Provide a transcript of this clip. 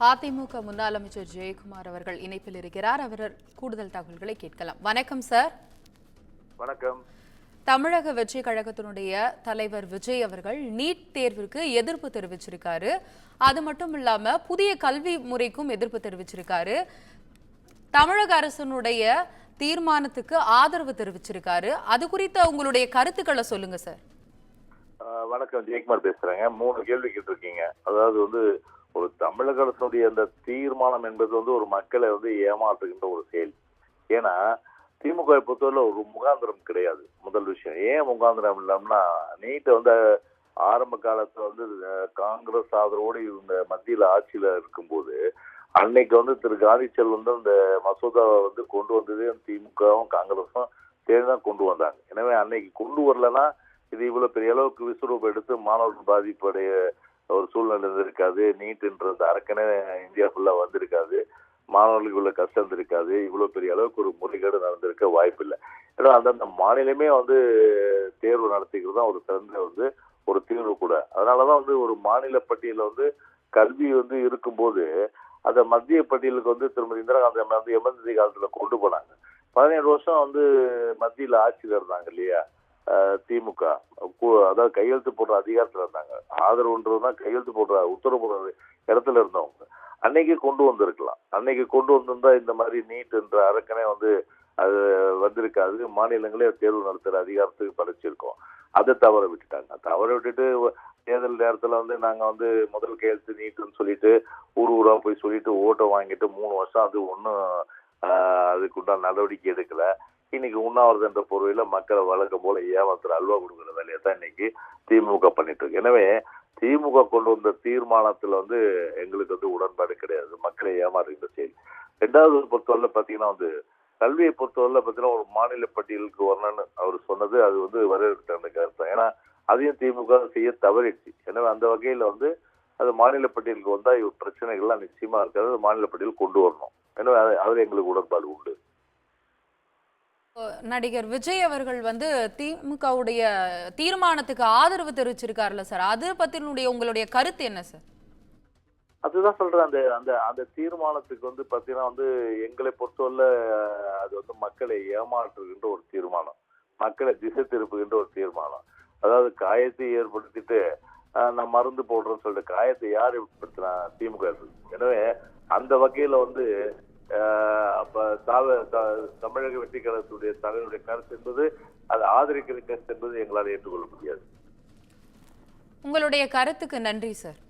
அதிமுக முன்னாள் அமைச்சர் ஜெயக்குமார் அவர்கள் இணைப்பில் இருக்கிறார். அவர் கூடுதல் தகவல்களை கேட்கலாம். வணக்கம் சார். வணக்கம். தமிழக வெற்றி கழகத்தினுடைய தலைவர் விஜய் அவர்கள் நீட் தேர்விற்கு எதிர்ப்பு தெரிவிச்சிருக்காரு. அது மட்டும் இல்லாம புதிய கல்வி முறைக்கும் எதிர்ப்பு தெரிவிச்சிருக்காரு. தமிழக அரசினுடைய தீர்மானத்துக்கு ஆதரவு தெரிவிச்சிருக்காரு. அது குறித்த உங்களுடைய கருத்துக்களை சொல்லுங்க சார். வணக்கம். ஜெயக்குமார் பேசுறேங்க. மூணு கேள்வி கேட்டிருக்கீங்க. அதாவது வந்து ஒரு தமிழக அரசுடைய அந்த தீர்மானம் என்பது வந்து ஒரு மக்களை வந்து ஏமாற்றுகின்ற ஒரு செயல். ஏன்னா திமுக பொறுத்தவரையில் ஒரு முகாந்திரம் கிடையாது. முதல் விஷயம். ஏன் முகாந்திரம் இல்லாமனா நீட்டை வந்து ஆரம்ப காலத்தில் வந்து காங்கிரஸ் ஆதரவோடு இந்த மத்தியில் ஆட்சியில் இருக்கும்போது அன்னைக்கு வந்து திரு. காந்தி செல்வன் அந்த மசோதாவை வந்து கொண்டு வந்தது திமுகவும் காங்கிரஸும் சேர்ந்து தான் கொண்டு வந்தாங்க. எனவே அன்னைக்கு கொண்டு வரலன்னா இது இவ்வளோ பெரிய அளவுக்கு விஸ்வரூபம் எடுத்து மாணவர்கள் பாதிப்படைய ஒரு சூழ்நிலை இருந்திருக்காது நீட்டுன்ற அந்த அரக்கனே இந்தியா ஃபுல்லாக வந்திருக்காது மாணவர்களுக்கு உள்ள கஷ்டம் இருந்திருக்காது இவ்வளோ பெரிய அளவுக்கு ஒரு முறைகேடு நடந்திருக்க வாய்ப்பில்லை. ஏன்னா அந்தந்த மாநிலமே வந்து தேர்வு நடத்திக்கிறது தான் ஒரு சிறந்த வந்து ஒரு தீர்வு கூட. அதனாலதான் வந்து ஒரு மாநில பட்டியலில் வந்து கல்வி வந்து இருக்கும்போது அந்த மத்திய பட்டியலுக்கு வந்து திருமதி இந்திரா காந்தி வந்து எமர்ஜென்சி காலத்தில் கொண்டு போனாங்க. பதினேழு வருஷம் வந்து மத்தியில் ஆட்சியில் இருந்தாங்க இல்லையா? திமுக. அதாவது கையெழுத்து போடுற அதிகாரத்தில் இருந்தாங்க. ஆதரவுன்றதுனா கையெழுத்து போடுற உத்தரவு போடுற இடத்துல இருந்தவங்க. அன்னைக்கு கொண்டு வந்திருக்கலாம். அன்னைக்கு கொண்டு வந்திருந்தா இந்த மாதிரி நீட் என்ற அரக்கனே வந்து அது வந்திருக்காது. மாநிலங்களே தேர்வு நடத்துகிற அதிகாரத்துக்கு படைச்சிருக்கோம். அதை தவற விட்டுட்டாங்க. தவற விட்டுட்டு தேர்தல் நேரத்தில் வந்து நாங்கள் வந்து முதல் கையெழுத்து நீட்டுன்னு சொல்லிட்டு ஊர் ஊராக போய் சொல்லிட்டு ஓட்டை வாங்கிட்டு மூணு வருஷம் அது ஒன்றும் அதுக்குண்டான நடவடிக்கை எடுக்கலை. இன்னைக்கு உண்ணாவிரதம் என்ற பொருளில மக்களை வழக்கம் போல ஏமாத்துற அல்வா கொடுக்குற வேலையை தான் இன்னைக்கு திமுக பண்ணிட்டு இருக்கு. எனவே திமுக கொண்டு வந்த தீர்மானத்துல வந்து எங்களுக்கு வந்து உடன்பாடு கிடையாது. மக்களை ஏமாறுகின்ற செயல். ரெண்டாவது பொறுத்தவரை பாத்தீங்கன்னா வந்து கல்வியை பொறுத்தவரை பாத்தீங்கன்னா ஒரு மாநில பட்டியலுக்கு வரணும்னு அவர் சொன்னது அது வந்து வரவேற்கிற கருத்து ஏன்னா அதையும் திமுக செய்ய தவறிடுச்சு. எனவே அந்த வகையில வந்து அது மாநில பட்டியலுக்கு வந்தா பிரச்சனைகள்லாம் நிச்சயமா இருக்காது. மாநில பட்டியல் கொண்டு வரணும். எனவே அது- எங்களுக்கு உடன்பாடு உண்டு. நடிகர் விஜய் அவர்கள் வந்து திமுகவுடைய தீர்மானத்துக்கு ஆதரவு தெரிவிச்சிருக்காருல்ல சார்? அது பத்தினுடைய உங்களுடைய கருத்து என்ன சார்? அதுதான் சொல்றேன். அந்த அந்த அந்த தீர்மானத்துக்கு வந்து பாத்தீங்கன்னா வந்து எங்களை பொறுத்தவரை அது வந்து மக்களை ஏமாற்றுகின்ற ஒரு தீர்மானம். மக்களை திசை திருப்புகின்ற ஒரு தீர்மானம். அதாவது காயத்தை ஏற்படுத்திட்டு நான் மருந்து போடுறேன்னு சொல்லிட்டு காயத்தை யார் ஏற்படுத்தினா திமுக எனவே அந்த வகையில வந்து தமிழக வெற்றி கழகத்துடைய தலைவருடைய கருத்து என்பது அதை ஆதரிக்கிற கருத்து என்பது எங்களால் ஏற்றுக்கொள்ள முடியாது. உங்களுடைய கருத்துக்கு நன்றி சார்.